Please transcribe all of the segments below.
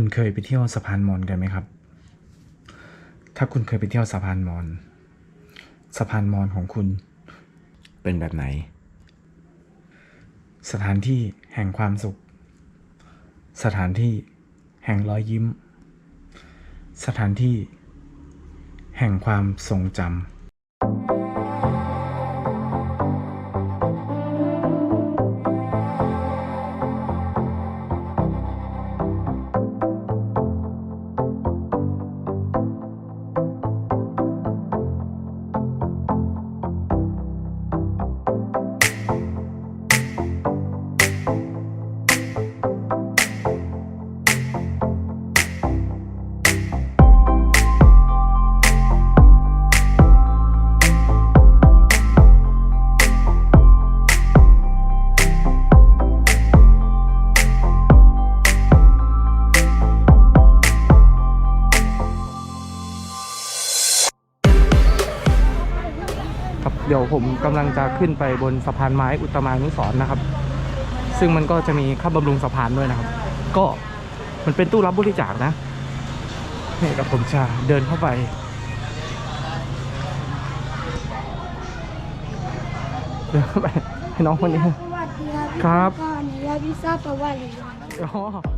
คุณเคยไปเที่ยวสะพานมอญกันไหมครับ ถ้าคุณเคยไปเที่ยวสะพานมอญสะพานมอญของคุณ เป็นแบบไหน สถานที่แห่งความสุข สถานที่แห่งรอยยิ้ม สถานที่ แห่งความทรงจำ กำลังจะขึ้นไปบนสะพานไม้อุตตมานุสรณ์นะครับ ซึ่งมันก็จะมีค่าบำรุงสะพานด้วยนะครับ ก็มันเป็นตู้รับบริจาคนะนี่กับผมจะเดินเข้าไป เดินเข้าไปให้น้องคนนี้สวัสดีครับครับก็อนุญาตพิซซ่าประวัติเลยอ๋อ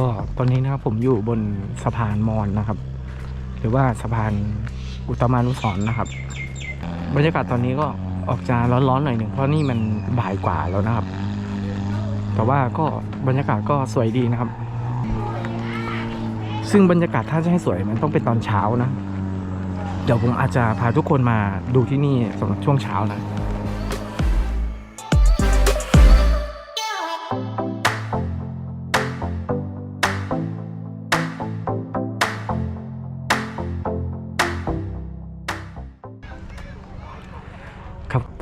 ก็ตอนนี้นะครับผมอยู่บนสะพานมอญนะครับ หรือว่าสะพานอุตตมานุสรณ์นะครับ บรรยากาศตอนนี้ก็ออกจะร้อนๆหน่อยหนึ่งเพราะนี่มันบ่ายกว่าแล้วนะครับ แต่ว่าก็บรรยากาศก็สวยดีนะครับ ซึ่งบรรยากาศถ้าจะให้สวยมันต้องเป็นตอนเช้านะ เดี๋ยวผมอาจจะพาทุกคนมาดูที่นี่สำหรับช่วงเช้านะ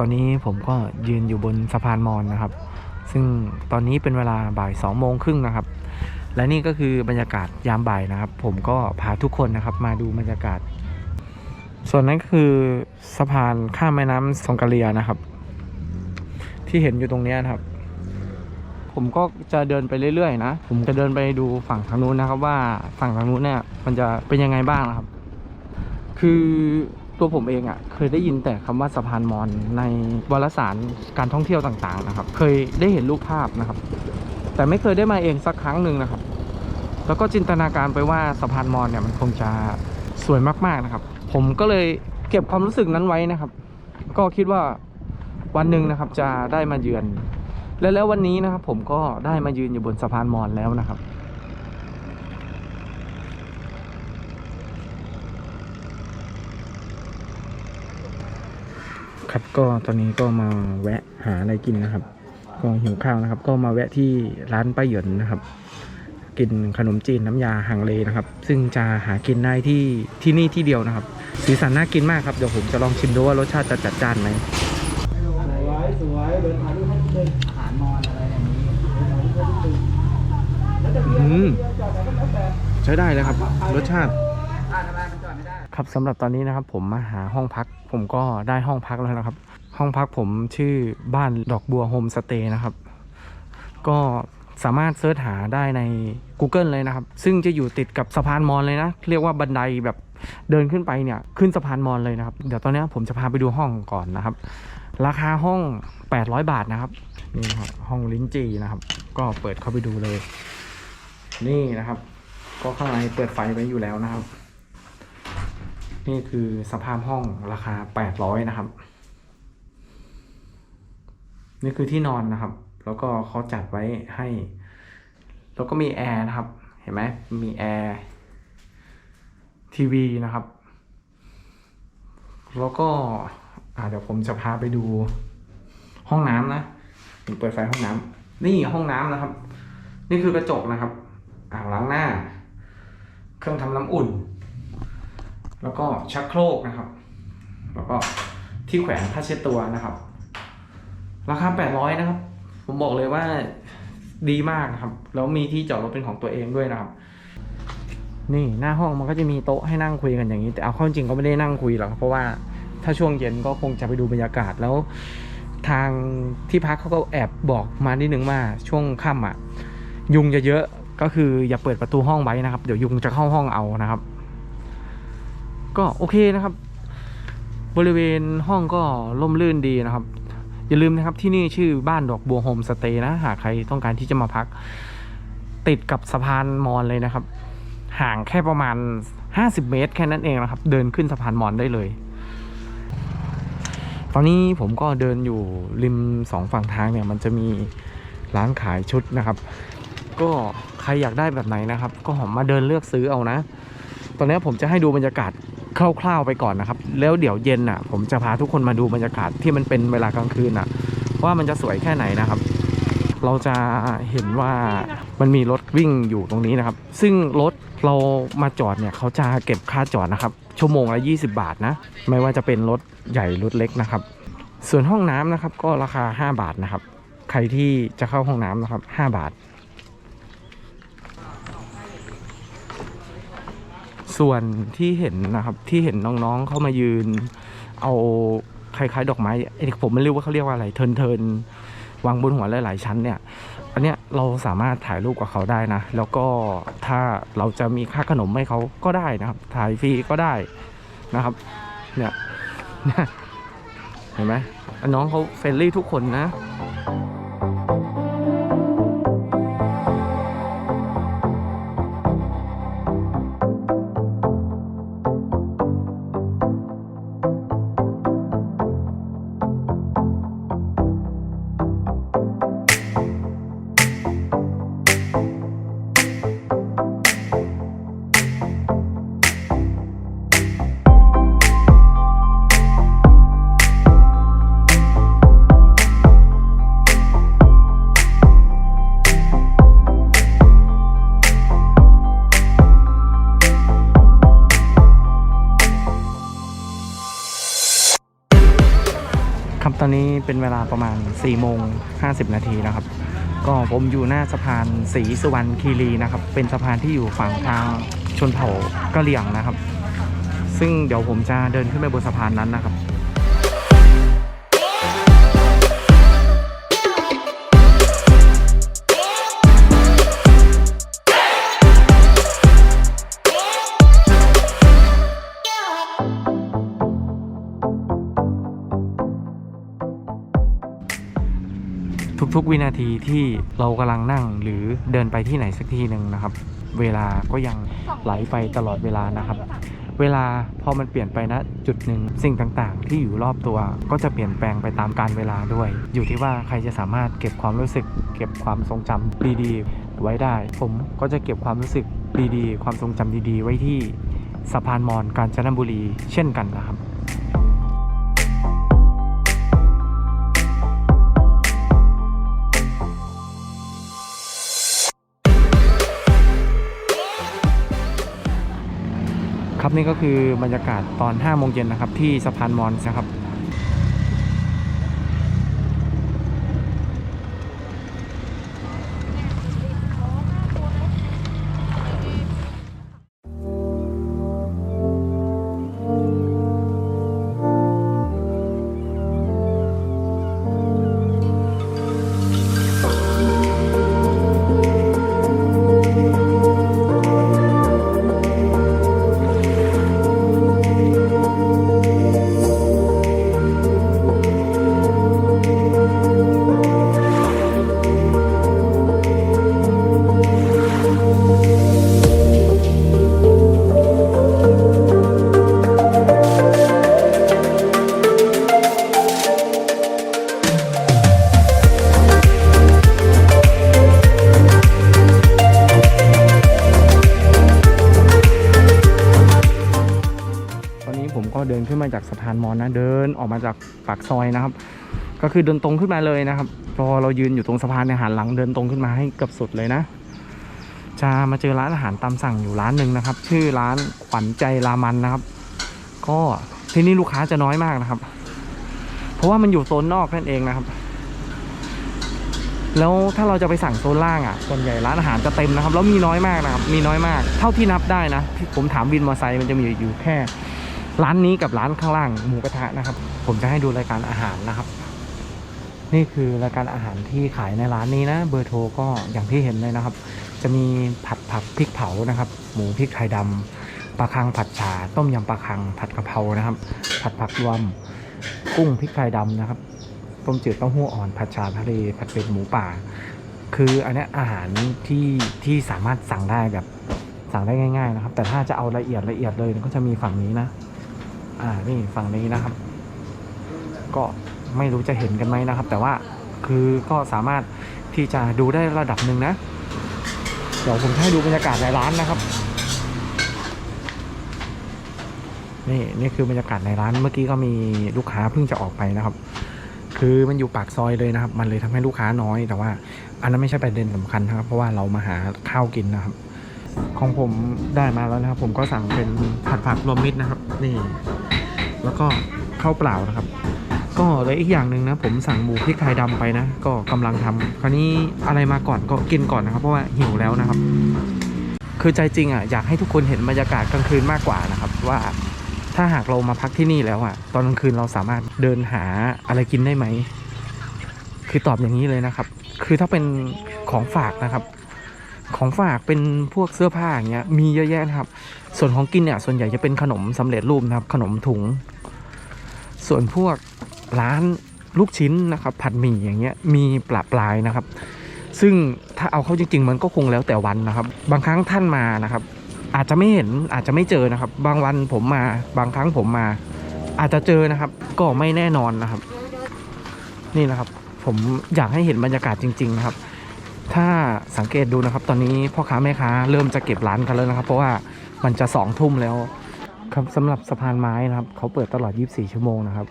อนนี้ผมก็ยืนอยู่บนสะพานมอญนะครับ ซึ่งตอนนี้เป็นเวลาบ่ายสองโมงครึ่งนะครับ และนี่ก็คือบรรยากาศยามบ่ายนะครับ ผมก็พาทุกคนนะครับมาดูบรรยากาศ ส่วนนั้นคือสะพานข้ามแม่น้ำสงกะเลียนะครับ ที่เห็นอยู่ตรงนี้นะครับ ผมก็จะเดินไปเรื่อยๆนะ ผมจะเดินไปดูฝั่งทางนู้นนะครับ ว่าฝั่งทางนู้นเนี่ยมันจะเป็นยังไงบ้างนะครับ คือ ตัวผมเองอะ่ะเคยได้ยินแต่คำว่าสะพานมอญในวารสารการท่องเที่ยวต่างๆนะครับ เคยได้เห็นรูปภาพนะครับ แต่ไม่เคยได้มาเองสักครั้งหนึ่งนะครับ แล้วก็จินตนาการไปว่าสะพานมอญเนี่ยมันคงจะสวยมากๆนะครับ ผมก็เลยเก็บความรู้สึกนั้นไว้นะครับ ก็คิดว่าวันหนึ่งนะครับจะได้มาเยือน และแล้ววันนี้นะครับผมก็ได้มายืนอยู่บนสะพานมอญแล้วนะครับ ครับก็ตอนนี้ก็มาแวะหาอะไรกินนะครับ ก็หิวข้าวนะครับ ก็มาแวะที่ร้านป้าเหยินนะครับ กินขนมจีนน้ำยาฮังเลนะครับ ซึ่งจะหากินได้ที่ที่นี่ที่เดียวนะครับ สีสันน่ากินมากครับเดี๋ยวผมจะลองชิมดูว่ารสชาติจะจัดจ้านไหมสวยสวยเดินถ่ายรูปให้เป็นอาหารมอนอะไรอย่างนี้แล้วจะเบียอืร์มจอดไหนก็แล้วแต่ใช้ได้เลยครับ รสชาติอ่าทำไมมันจอดไม่ได้ครับสำหรับตอนนี้นะครับ ผมมาหาห้องพัก ผมก็ได้ห้องพักแล้วนะครับ ห้องพักผมชื่อบ้านดอกบัวโฮมสเตย์นะครับ ก็สามารถเสิร์ชหาได้ใน Google เลยนะครับ ซึ่งจะอยู่ติดกับสะพานมอญเลยนะ เรียกว่าบันไดแบบเดินขึ้นไปเนี่ยขึ้นสะพานมอญเลยนะครับ เดี๋ยวตอนนี้ผมจะพาไปดูห้องก่อนนะครับ ราคาห้อง 800 บาทนะครับนี่ครับห้องลิ้นจีนะครับ ก็เปิดเข้าไปดูเลย นี่นะครับ ก็ข้างในเปิดไฟไว้อยู่แล้วนะครับ นี่คือสภาพห้องราคา800นะครับ นี่คือที่นอนนะครับ แล้วก็เขาจัดไว้ให้ แล้วก็มีแอร์นะครับ เห็นไหมมีแอร์ทีวีนะครับ แล้วก็เดี๋ยวผมจะพาไปดูห้องน้ำนะผมเปิดไฟห้องน้ำนี่ห้องน้ำนะครับ นี่คือกระจกนะครับ อ่างล้างหน้า เครื่องทำน้ำอุ่น แล้วก็ชักโครกนะครับ แล้วก็ที่แขวนผ้าเช็ดตัวนะครับ ราคา 800 นะครับ ผมบอกเลยว่าดีมากนะครับ แล้วมีที่จอดรถเป็นของตัวเองด้วยนะครับ นี่หน้าห้องมันก็จะมีโต๊ะให้นั่งคุยกันอย่างนี้ แต่เอาเข้าจริงก็ไม่ได้นั่งคุยหรอกเพราะว่าถ้าช่วงเย็นก็คงจะไปดูบรรยากาศแล้ว ทางที่พักเขาก็แอบบอกมานิดนึงว่าช่วงค่ำอะ ยุงจะเยอะก็คืออย่าเปิดประตูห้องไว้นะครับ เดี๋ยวยุงจะเข้าห้องเอานะครับ ก็โอเคนะครับ บริเวณห้องก็ร่มรื่นดีนะครับ อย่าลืมนะครับที่นี่ชื่อบ้านดอกบัวโฮมสเตย์นะ หากใครต้องการที่จะมาพัก ติดกับสะพานมอญเลยนะครับ ห่างแค่ประมาณ 50 เมตร แค่นั้นเองนะครับ เดินขึ้นสะพานมอญได้เลย ตอนนี้ผมก็เดินอยู่ริมสองฝั่งทางเนี่ย มันจะมีร้านขายชุดนะครับ ก็ใครอยากได้แบบไหนนะครับ ก็มาเดินเลือกซื้อเอานะ ตอนนี้ผมจะให้ดูบรรยากาศ คร่าวๆไปก่อนนะครับ แล้วเดี๋ยวเย็นอะ ผมจะพาทุกคนมาดูบรรยากาศที่มันเป็นเวลากลางคืนอะ ว่ามันจะสวยแค่ไหนนะครับ เราจะเห็นว่ามันมีรถวิ่งอยู่ตรงนี้นะครับ ซึ่งรถเรามาจอดเนี่ยเขาจะเก็บค่าจอดนะครับ ชั่วโมงละ 20 บาทนะ ไม่ว่าจะเป็นรถใหญ่รถเล็กนะครับ ส่วนห้องน้ำนะครับก็ราคา 5 บาทนะครับ ใครที่จะเข้าห้องน้ำนะครับ 5 บาท ส่วนที่เห็นนะครับที่เห็นน้องๆเขามายืน เอาคล้ายๆ ดอกไม้ไอ้ผมไม่รู้ว่าเขาเรียกว่าอะไรเทินเทินๆวางบนหัวหลายๆชั้นเนี่ย อันเนี้ยเราสามารถถ่ายรูปกับเขาได้นะ แล้วก็ถ้าเราจะมีค่าขนมให้เขาก็ได้นะครับ ถ่ายฟรีก็ได้นะครับ เนี่ยเห็นไหมน้องเขาเฟรนลี่ทุกคนนะ เป็นเวลาประมาณ4โมง50 นาทีนะครับ ก็ผมอยู่หน้าสะพานศรีสุวรรณคีรีนะครับ เป็นสะพานที่อยู่ฝั่งทางชนเผ่ากะเหรี่ยงนะครับ ซึ่งเดี๋ยวผมจะเดินขึ้นไปบนสะพานนั้นนะครับ ทุกวินาทีที่เรากำลังนั่งหรือเดินไปที่ไหนสักที่หนึ่งนะครับ เวลาก็ยังไหลไปตลอดเวลานะครับ เวลาพอมันเปลี่ยนไปนะจุดหนึ่งสิ่งต่างๆ ที่อยู่รอบตัวก็จะเปลี่ยนแปลงไปตามกาลเวลาด้วย อยู่ที่ว่าใครจะสามารถเก็บความรู้สึก เก็บความทรงจำดีๆ ไว้ได้ ผมก็จะเก็บความรู้สึกดีๆ ความทรงจำดีๆ ไว้ที่สะพานมอญกาญจนบุรีเช่นกันนะครับ ครับนี่ก็คือบรรยากาศตอน5โมงเย็นนะครับที่สะพานมอญนะครับ มาจากสะพานนะเดินออกมาจากปากซอยนะครับ ก็คือเดินตรงขึ้นมาเลยนะครับพอเรายืนอยู่ตรงสะพานเนี่ยหันหลังเดินตรงขึ้นมาให้เกือบสุดเลยนะ จะมาเจอร้านอาหารตามสั่งอยู่ร้านหนึ่งนะครับ ชื่อร้านขวัญใจรามันนะครับ ก็ที่นี่ลูกค้าจะน้อยมากนะครับ เพราะว่ามันอยู่โซนนอกนั่นเองนะครับ แล้วถ้าเราจะไปสั่งโซนล่างอะส่วนใหญ่ร้านอาหารจะเต็มนะครับแล้วมีน้อยมากนะครับ มีน้อยมาก เท่าที่นับได้นะผมถามวินมอเตอร์ไซค์มันจะมีอยู่แค่ ร้านนี้กับร้านข้างล่างหมูกระทะนะครับ ผมจะให้ดูรายการอาหารนะครับ นี่คือรายการอาหารที่ขายในร้านนี้นะ เบอร์โทรก็อย่างที่เห็นเลยนะครับ จะมีผัดผักพริกเผานะครับ หมูพริกไทยดำปลาคังผัดฉาต้มยำปลาคังผัดกะเพรานะครับ ผัดผักรวมกุ้งพริกไทยดำนะครับต้มจืดเต้าหู้อ่อนผัดชาทะเลผัดเป็ดหมูป่า คืออันนี้อาหารที่ที่สามารถสั่งได้แบบสั่งได้ง่าย ๆ นะครับ แต่ถ้าจะเอาละเอียดละเอียดเลยก็จะมีฝั่งนี้นะ อ่านี่ฝั่งนี้นะครับ ก็ไม่รู้จะเห็นกันไหมนะครับ แต่ว่าคือก็สามารถที่จะดูได้ระดับหนึ่งนะ เดี๋ยวผมให้ดูบรรยากาศในร้านนะครับ นี่นี่คือบรรยากาศในร้านเมื่อกี้ก็มีลูกค้าเพิ่งจะออกไปนะครับ คือมันอยู่ปากซอยเลยนะครับ มันเลยทำให้ลูกค้าน้อยแต่ว่า อันนั้นไม่ใช่ประเด็นสำคัญนะครับ เพราะว่าเรามาหาข้าวกินนะครับ ของผมได้มาแล้วนะครับ ผมก็สั่งเป็นผัดผักรวมมิตรนะครับ นี่ แล้วก็ข้าวเปล่านะครับ ก็เลยอีกอย่างหนึ่งนะ ผมสั่งหมูพริกไทยดำไปนะ ก็กำลังทำคราวนี้อะไรมาก่อนก็กินก่อนนะครับ เพราะว่าหิวแล้วนะครับ คือใจจริงอะอยากให้ทุกคนเห็นบรรยากาศกลางคืนมากกว่านะครับ ว่าถ้าหากเรามาพักที่นี่แล้วอะ ตอนกลางคืนเราสามารถเดินหาอะไรกินได้ไหม คือตอบอย่างนี้เลยนะครับ คือถ้าเป็นของฝากนะครับ ของฝากเป็นพวกเสื้อผ้าอย่างเงี้ยมีเยอะแยะนะครับ ส่วนของกินเนี่ยส่วนใหญ่จะเป็นขนมสำเร็จรูปนะครับ ขนมถุง ส่วนพวกร้านลูกชิ้นนะครับ ผัดหมี่อย่างเงี้ยมีปลาปลายนะครับ ซึ่งถ้าเอาเข้าจริง ๆ มันก็คงแล้วแต่วันนะครับ บางครั้งท่านมานะครับ อาจจะไม่เห็นอาจจะไม่เจอนะครับ บางวันผมมา บางครั้งผมมา อาจจะเจอนะครับ ก็ไม่แน่นอนนะครับ นี่นะครับ ผมอยากให้เห็นบรรยากาศจริง ๆ นะครับ ถ้าสังเกตดูนะครับ ตอนนี้พ่อค้าแม่ค้าเริ่มจะเก็บร้านกันแล้วนะครับ เพราะว่ามันจะสองทุ่มแล้วครับสำหรับสะพานไม้นะครับ เขาเปิดตลอด 24 ชั่วโมงนะครับ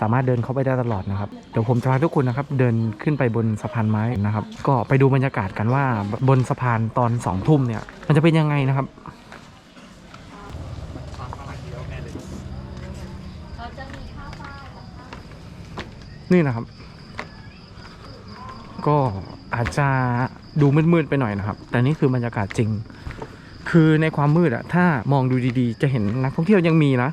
สามารถเดินเข้าไปได้ตลอดนะครับ เดี๋ยวผมจะพาทุกคนนะครับ เดินขึ้นไปบนสะพานไม้นะครับ ก็ไปดูบรรยากาศกันว่าบนสะพานตอนสองทุ่มเนี่ย มันจะเป็นยังไงนะครับนี่นะครับ ก็ อาจจะดูมืดๆไปหน่อยนะครับ แต่นี่คือบรรยากาศจริง คือในความมืดอะถ้ามองดูดีๆ จะเห็นนักท่องเที่ยวยังมีนะ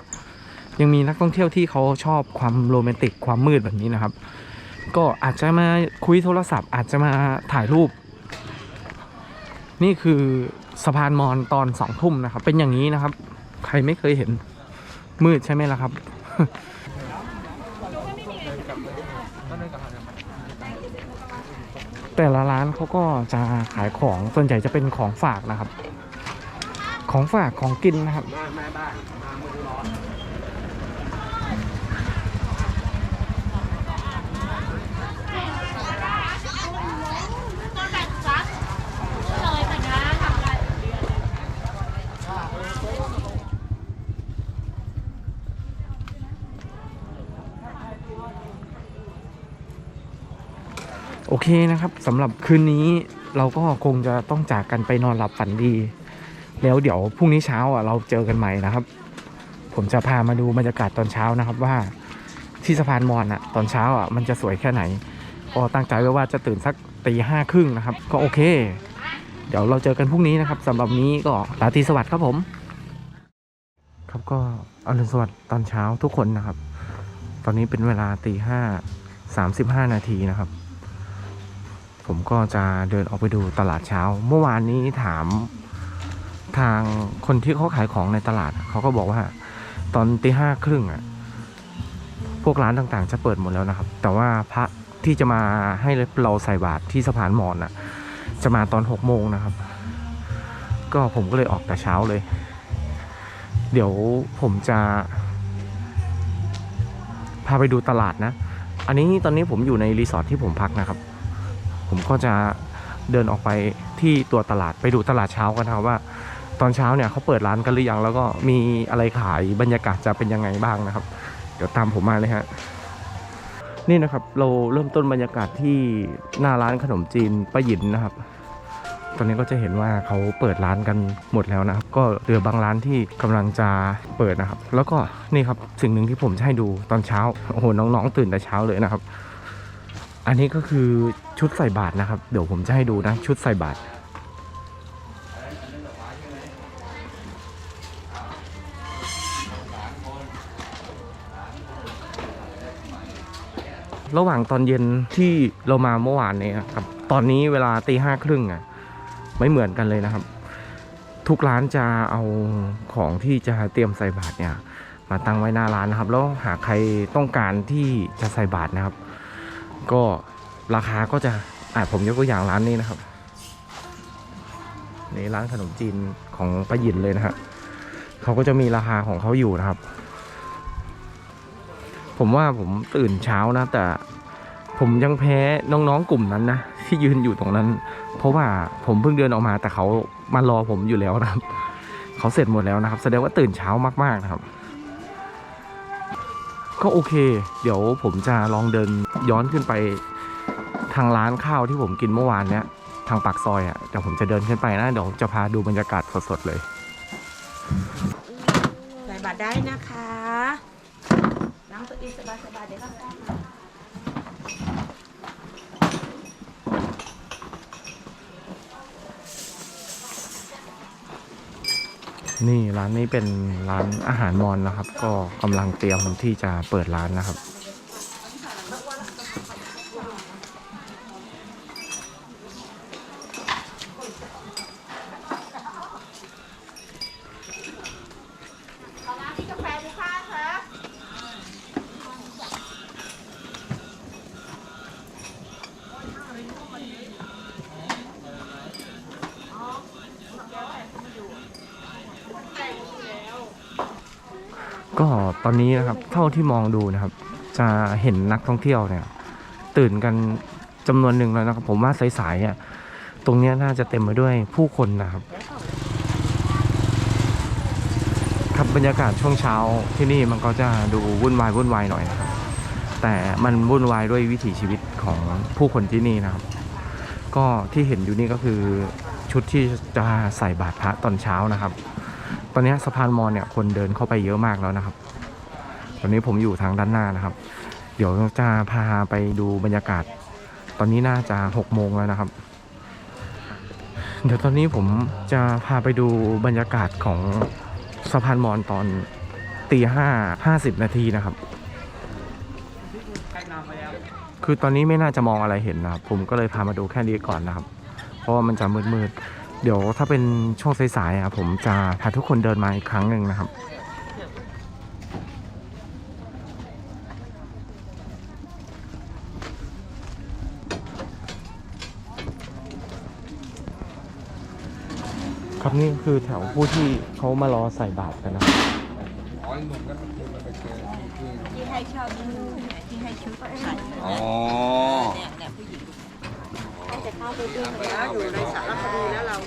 ยังมีนักท่องเที่ยวที่เขาชอบความโรแมนติกความมืดแบบนี้นะครับ ก็อาจจะมาคุยโทรศัพท์ อาจจะมาถ่ายรูป นี่คือสะพานมอญตอนสองทุ่มนะครับ เป็นอย่างนี้นะครับ ใครไม่เคยเห็นมืดใช่ไหมล่ะครับ แต่ละร้านเขาก็จะขายของส่วนใหญ่จะเป็นของฝากนะครับ ของฝากของกินนะครับ เคนะครับสำหรับคืนนี้เราก็คงจะต้องจากกันไปนอนหลับฝันดี แล้วเดี๋ยวพรุ่งนี้เช้าอะเราเจอกันใหม่นะครับ ผมจะพามาดูบรรยากาศตอนเช้านะครับว่าที่สะพานมอญอะตอนเช้าอะมันจะสวยแค่ไหนก็ตั้งใจไว้ว่าจะตื่นสักตีห้าครึ่งนะครับ ก็โอเค เดี๋ยวเราเจอกันพรุ่งนี้นะครับสำหรับนี้ก็ราตรีสวัสดิ์ครับผม ครับก็อรุณสวัสดิ์ตอนเช้าทุกคนนะครับ ตอนนี้เป็นเวลาตีห้าสามสิบห้านาทีนะครับ ผมก็จะเดินออกไปดูตลาดเช้า เมื่อวานนี้ถามทางคนที่เขาขายของในตลาด เขาก็บอกว่า ตอนตีห้าครึ่งอะ พวกร้านต่างๆ จะเปิดหมดแล้วนะครับ แต่ว่าพระที่จะมาให้เราใส่บาตรที่สะพานหมอนอะ จะมาตอนหกโมงนะครับ ก็ผมก็เลยออกแต่เช้าเลย เดี๋ยวผมจะ พาไปดูตลาดนะ อันนี้ตอนนี้ผมอยู่ในรีสอร์ทที่ผมพักนะครับ ผมก็จะเดินออกไปที่ตัวตลาดไปดูตลาดเช้ากันนะครับว่า ตอนเช้าเนี่ยเขาเปิดร้านกันหรือยังแล้วก็มีอะไรขายบรรยากาศจะเป็นยังไงบ้างนะครับ เดี๋ยวตามผมมาเลยฮะนี่นะครับเราเริ่มต้นบรรยากาศที่หน้าร้านขนมจีนป้าหยินนะครับ ตอนนี้ก็จะเห็นว่าเขาเปิดร้านกันหมดแล้วนะครับ ก็เหลือบางร้านที่กำลังจะเปิดนะครับ แล้วก็นี่ครับสิ่งหนึ่งที่ผมจะให้ดูตอนเช้าโอ้โหน้องๆตื่นแต่เช้าเลยนะครับ อันนี้ก็คือชุดใส่บาตรนะครับ เดี๋ยวผมจะให้ดูนะ ชุดใส่บาตระหว่างตอนเย็นที่เรามาเมื่อวานเนี่ยครับตอนนี้เวลาตีห้าครึ่งอะไม่เหมือนกันเลยนะครับ ทุกร้านจะเอาของที่จะเตรียมใส่บาตรเนี่ย มาตั้งไว้หน้าร้านนะครับ แล้วหากใครต้องการที่จะใส่บาตรนะครับ ก็ราคาก็จะอ่าผมยกตัวอย่างร้านนี้นะครับในร้านขนมจีนของป้ายินเลยนะฮะเขาก็จะมีราคาของเขาอยู่นะครับ ผมว่าผมตื่นเช้านะ แต่ผมยังแพ้น้องๆกลุ่มนั้นนะที่ยืนอยู่ตรงนั้น เพราะว่าผมเพิ่งเดินออกมาแต่เขามารอผมอยู่แล้วนะครับ เขาเสร็จหมดแล้วนะครับ แสดงว่าตื่นเช้ามากๆนะครับ ก็โอเค เดี๋ยวผมจะลองเดินย้อนขึ้นไปทางร้านข้าวที่ผมกินเมื่อวานเนี้ยทางปากซอยอะเดี๋ยวผมจะเดินขึ้นไปนะเดี๋ยวจะพาดูบรรยากาศสดๆเลย ใส่บัตรได้นะคะนั่งตัวอีสบายสบายๆเดี๋ยวเราได้มา นี่ ร้านนี้เป็นร้านอาหารมอนนะครับ ก็กำลังเตรียมที่จะเปิดร้านนะครับ กาแฟลูกค้าคะ ก็ตอนนี้นะครับเท่าที่มองดูนะครับ จะเห็นนักท่องเที่ยวเนี่ย ตื่นกันจำนวนหนึ่งแล้วนะครับ ผมว่าสายๆอะตรงนี้น่าจะเต็มไปด้วยผู้คนนะครับครับบรรยากาศช่วงเช้าที่นี่มันก็จะดูวุ่นวายวุ่นวายหน่อยนะครับ แต่มันวุ่นวายด้วยวิถีชีวิตของผู้คนที่นี่นะครับ ก็ที่เห็นอยู่นี่ก็คือชุดที่จะใส่บาตรพระตอนเช้านะครับ ตอนนี้สะพานมอญเนี่ยคนเดินเข้าไปเยอะมากแล้วนะครับ ตอนนี้ผมอยู่ทางด้านหน้านะครับ เดี๋ยวจะพาไปดูบรรยากาศ ตอนนี้น่าจะหกโมงแล้วนะครับ เดี๋ยวตอนนี้ผมจะพาไปดูบรรยากาศของสะพานมอญตอนตีห้าห้าสิบนาทีนะครับ คือตอนนี้ไม่น่าจะมองอะไรเห็นนะครับ ผมก็เลยพามาดูแค่นี้ก่อนนะครับ เพราะว่ามันจะมืดๆ เดี๋ยวถ้าเป็นช่วงสายๆอะผมจะพาทุกคนเดินมาอีกครั้งหนึ่งนะครับ ครับนี่คือแถวผู้ที่เขามารอใส่บาตรกันนะครับที่ให้เช่านี่เนี่ยที่ให้ชุดใส่อ๋อเนี่ยเนี่ยผู้หญิงให้ จะเข้าไปดูแล้วอยู่ในสารคดีแล้วเรา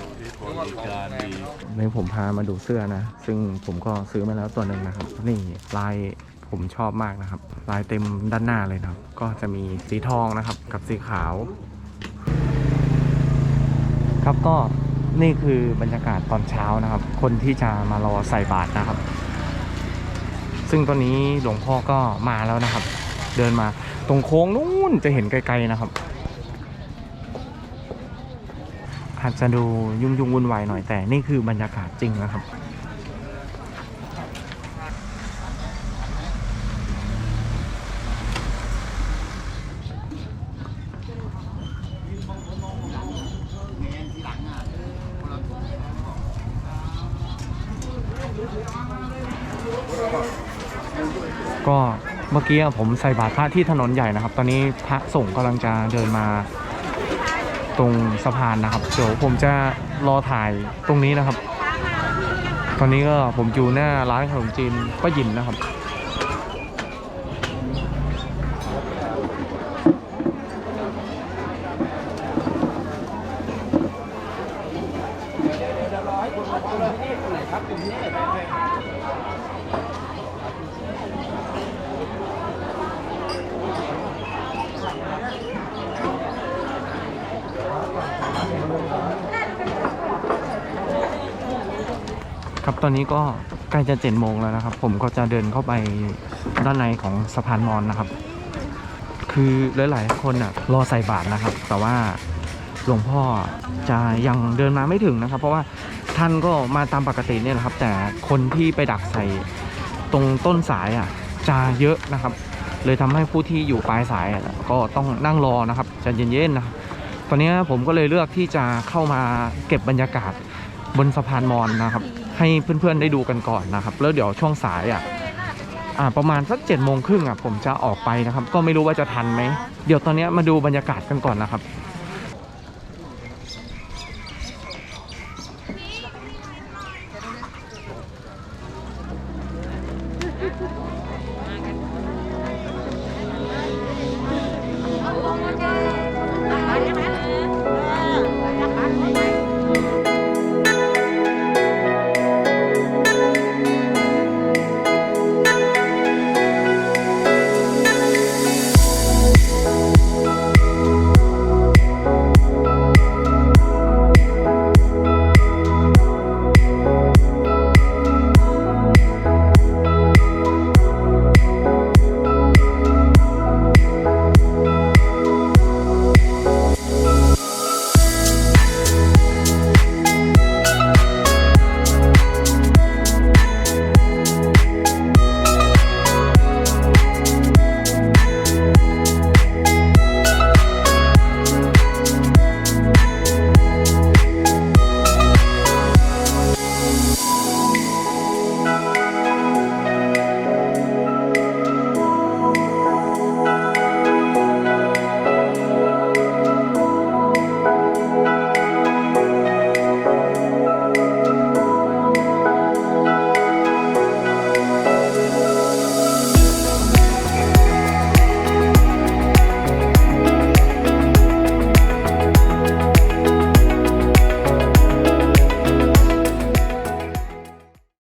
นี่ผมพามาดูเสื้อนะ ซึ่งผมก็ซื้อมาแล้วตัวหนึ่งนะครับ นี่ลายผมชอบมากนะครับ ลายเต็มด้านหน้าเลยนะครับ ก็จะมีสีทองนะครับ กับสีขาว ครับก็นี่คือบรรยากาศตอนเช้านะครับ คนที่จะมารอใส่บาตรนะครับ ซึ่งตอนนี้หลวงพ่อก็มาแล้วนะครับ เดินมาตรงโค้งนู้นจะเห็นไกลๆนะครับ อาจจะดูยุ่งยุ่งวุ่นวายหน่อยแต่นี่คือบรรยากาศจริงนะครับก็เมื่อกี้ผมใส่บาตรพระที่ถนนใหญ่นะครับ ตอนนี้พระสงฆ์กำลังจะเดินมา ตรงสะพานนะครับเดี๋ยวผมจะรอถ่ายตรงนี้นะครับ ตอนนี้ก็ผมอยู่หน้าร้านขนมจีนป้าหยินนะครับ อนนี้ก็ใกล้จะเจ็ดโมงแล้วนะครับ ผมก็จะเดินเข้าไปด้านในของสะพานมอนนะครับ คือหลายๆคนอะรอใส่บาตรนะครับ แต่ว่าหลวงพ่อจะยังเดินมาไม่ถึงนะครับ เพราะว่าท่านก็มาตามปกติเนี่ยแหละครับ แต่คนที่ไปดักใส่ตรงต้นสายอะจะเยอะนะครับ เลยทำให้ผู้ที่อยู่ปลายสายก็ต้องนั่งรอนะครับจะเย็นๆนะตอนนี้ผมก็เลยเลือกที่จะเข้ามาเก็บบรรยากาศบนสะพานมอญนะครับ ให้เพื่อนๆได้ดูกันก่อนนะครับ แล้วเดี๋ยวช่วงสายอะอ่าประมาณสักเจ็ดโมงครึ่งอะผมจะออกไปนะครับ ก็ไม่รู้ว่าจะทันไหม เดี๋ยวตอนนี้มาดูบรรยากาศกันก่อนนะครับ